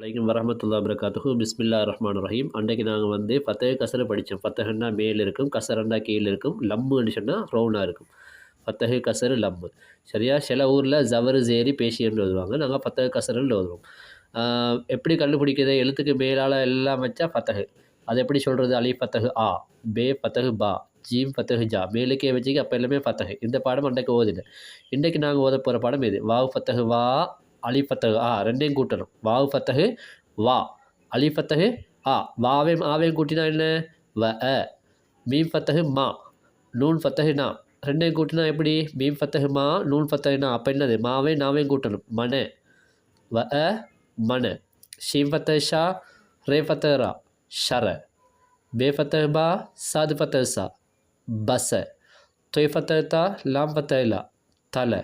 வலைக்கம் வரமத்துல்லா வரகாத்துஹு பிஸ்மில்லா ரஹ்மான் ரஹீம். அன்றைக்கு நாங்கள் வந்து ஃபத்தஹ் கசரை படித்தோம் ஃபத்தஹன்னா மேல் இருக்கும் கசரண்டா கீழே இருக்கும் லம்முன்னு சொன்னால் ரவுனாக இருக்கும். ஃபத்தஹு கசரு லம்மு. சரியா? சில ஊரில் ஜவரு சேரி பேஷியன்னு எழுதுவாங்க. நாங்கள் ஃபத்தஹ் கசருன்னு எழுதுவோம் எப்படி கண்டுபிடிக்கிறது எழுத்துக்கு மேலால் எல்லாம் வச்சா பத்தகு அது எப்படி சொல்கிறது அலி பத்தகு ஆ. பே பத்தகு பா. ஜீம் பத்தகு ஜா. மேலுக்கே வச்சுக்க அப்போ எல்லாமே பத்தகு இந்த பாடம் அன்றைக்கு ஓதில்லை இன்றைக்கு நாங்கள் ஓத போகிற பாடம் இது. வாவ் பத்தகு வா. அலி ஃபத்தஹு ஆ ரெண்டையும் கூட்டணும். வாவு ஃபத்தகு வா. அலி ஃபத்தஹு ஆ. வாவையும் ஆவையும் கூட்டினா என்ன? வ அ. மீம் ஃபத்தகு மா. நூன் ஃபத்தகு நா. ரெண்டையும் கூட்டினா எப்படி? மீம் ஃபத்தகு மா. நூன் ஃபத்தகு நா. அப்போ என்னது? மாவையும் நாவையும் கூட்டணும். மன வ அ. மன ஷீம் ஃபத்தகு ஷா. ரே ஃபத்தகு ரா. ஷர. பே ஃபத்தகு பா. சாது ஃபத்தகு சா. பச. தொய் ஃபத்தகு தா. லாம் ஃபத்தகு லா. தலை.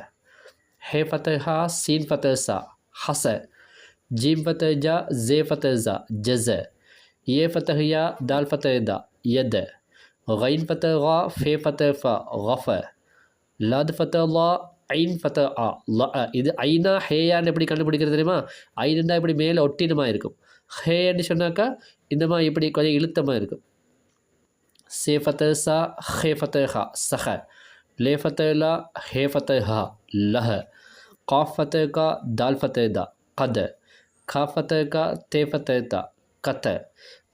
ஹே ஃபத்தஹா சீன் ஃபத்தஹா ஹச. ஜீம் ஃபத்தஹா ஜே ஃபத்தஹா ஜஸ. ஏ ஃபத்தஹியா தால் ஃபத்தஹா யத. غين فتغا ஃபே فتفا غف لاد فتلا ஐன் ஃபத்த ஆ ல இது ஐனா ஹேயான்னு எப்படி கண்டுபிடிக்கிறது தெரியுமா? ஐனுண்டா இப்படி மேலே ஒட்டினமாக இருக்கும். ஹேன்னு சொன்னாக்கா இந்த மாதிரி இப்படி கொஞ்சம் இழுத்தமாக இருக்கும். சே ஃபத்த சா ஹே ஃபத்த சஹ. லே ஃபத்தஹ் லா ஹே ஃபத்தஹ் ஹா லஹ காஃப் ஃபத்தஹ் கா தால் ஃபத்தஹ் தா கத கா ஃபத்தஹ் கா தே ஃபத்தஹ் தா கத்த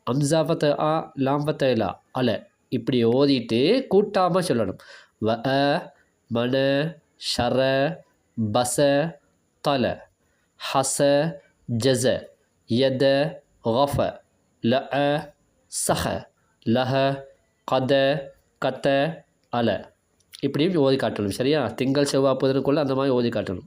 அம்சா ஃபத்தஹ் ஆ லாம் ஃபத்தஹ் லா அல இப்படி ஓதிட்டு கூட்டாமல் சொல்லணும் வ அ மன ஷர பச தல ஹச ஜஸ யத غஃப லஅ சஹ லஹ கத கத்த அல இப்படியும் ஓதி காட்டணும் சரியா? திங்கள் செவ்வாய் புதனுக்குள்ளே அந்த மாதிரி ஓதி காட்டணும்.